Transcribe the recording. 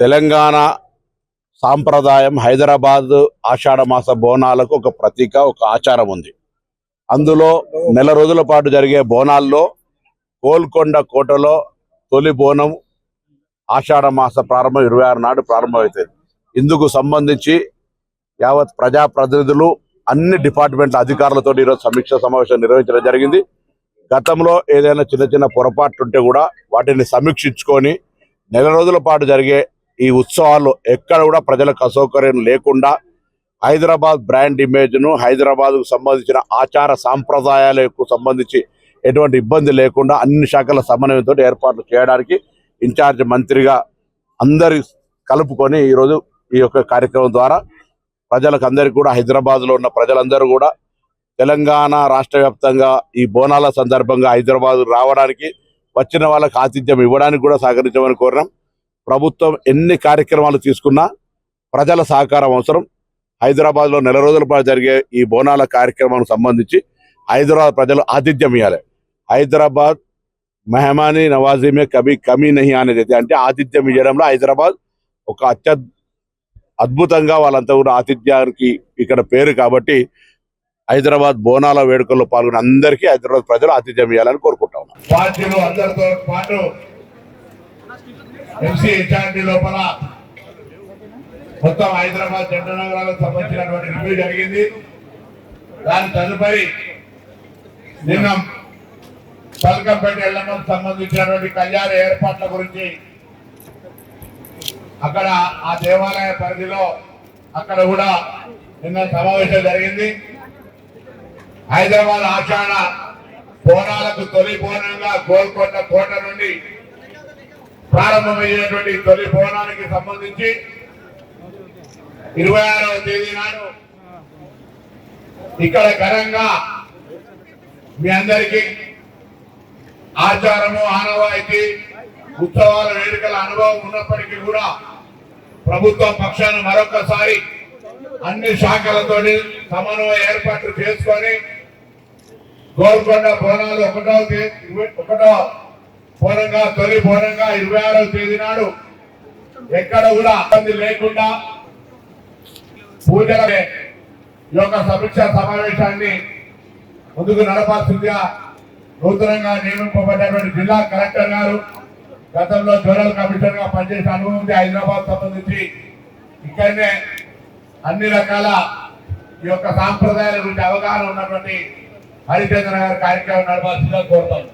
తెలంగాణ సాంప్రదాయం హైదరాబాద్ ఆషాఢ మాస బోనాలకు ఒక ప్రతీక ఒక ఆచారం ఉంది. అందులో నెల రోజుల పాటు జరిగే బోనాల్లో గోల్కొండ కోటలో తొలి బోనం ఆషాఢ మాస ప్రారంభం ఇరవై ఆరు నాడు ప్రారంభమవుతుంది. ఇందుకు సంబంధించి యావత్ ప్రజాప్రతినిధులు అన్ని డిపార్ట్మెంట్ల అధికారులతో ఈరోజు సమీక్ష సమావేశం నిర్వహించడం జరిగింది. గతంలో ఏదైనా చిన్న చిన్న పొరపాట్లు ఉంటే కూడా వాటిని సమీక్షించుకొని నెల రోజుల పాటు జరిగే ఈ ఉత్సవాలు ఎక్కడ కూడా ప్రజలకు అసౌకర్యం లేకుండా హైదరాబాద్ బ్రాండ్ ఇమేజ్ను హైదరాబాద్కు సంబంధించిన ఆచార సాంప్రదాయాలకు సంబంధించి ఎటువంటి ఇబ్బంది లేకుండా అన్ని శాఖల సమన్వయంతో ఏర్పాట్లు చేయడానికి ఇన్ఛార్జ్ మంత్రిగా అందరి కలుపుకొని ఈరోజు ఈ యొక్క కార్యక్రమం ద్వారా ప్రజలకు అందరికీ కూడా హైదరాబాద్లో ఉన్న ప్రజలందరూ కూడా తెలంగాణ రాష్ట్ర వ్యాప్తంగా ఈ బోనాల సందర్భంగా హైదరాబాద్ రావడానికి వచ్చిన వాళ్ళకి ఆతిథ్యం ఇవ్వడానికి కూడా సహకరించమని కోరినాం. ప్రభుత్వం ఎన్ని కార్యక్రమాలు తీసుకున్నా ప్రజల సహకారం అవసరం. హైదరాబాద్లో నెల రోజుల పాటు జరిగే ఈ బోనాల కార్యక్రమానికి సంబంధించి హైదరాబాద్ ప్రజలు ఆతిథ్యం ఇవ్వాలి హైదరాబాద్ మెహమాని నవాజీమే కభీ కమీ నహి అనేది అంటే ఆతిథ్యం ఇవ్వడంలో హైదరాబాద్ ఒక అత్య అద్భుతంగా వాళ్ళంతా కూడా ఆతిథ్యానికి ఇక్కడ పేరు కాబట్టి హైదరాబాద్ బోనాల వేడుకల్లో పాల్గొన్న అందరికీ హైదరాబాద్ ప్రజలు ఆతిథ్యం ఇవ్వాలని కోరుకుంటా ఉన్నాం. ఎంసీ హెచ్ఆర్డి లోపల మొత్తం హైదరాబాద్ జంట నగరాలకు సంబంధించినటువంటి రివ్యూ జరిగింది. దాని తదుపరి నిన్న పలకంపేట ఎల్లమ్మకు సంబంధించినటువంటి కళ్యాణ ఏర్పాట్ల గురించి అక్కడ ఆ దేవాలయ పరిధిలో అక్కడ కూడా నిన్న సమావేశం జరిగింది. హైదరాబాద్ ఆచరణ బోనాలకు తొలి బోనంగా గోల్కొండ కోట నుండి ప్రారంభమయ్యేటువంటి తొలి భవనానికి సంబంధించి ఇరవై ఆరవ తేదీ నాడు ఇక్కడ ఘనంగా మీ అందరికీ ఆచారము ఆనవాయితీ ఉత్సవాల వేడుకల అనుభవం ఉన్నప్పటికీ కూడా ప్రభుత్వం పక్షాన మరొకసారి అన్ని శాఖలతో సమన్వయ ఏర్పాట్లు చేసుకొని గోల్కొండ బోనాలు ఒకటో ఒకటో బోనంగా తొలి బోనంగా ఇరవై ఆరవ తేదీ నాడు ఎక్కడ కూడా ఇబ్బంది లేకుండా పూజల యొక్క సమీక్ష సమావేశాన్ని ముందుకు నడపాల్సిందిగా నూతనంగా నియమింపబడినటువంటి జిల్లా కలెక్టర్ గారు గతంలో జోనల్ కమిషనర్గా పనిచేసిన అనుభవం ఉంది. హైదరాబాద్ సంబంధించి ఇక్కడనే అన్ని రకాల ఈ యొక్క సాంప్రదాయాల గురించి అవగాహన ఉన్నటువంటి హరిచంద్ర గారి కార్యక్రమం నడపాల్సిందిగా కోరుతాను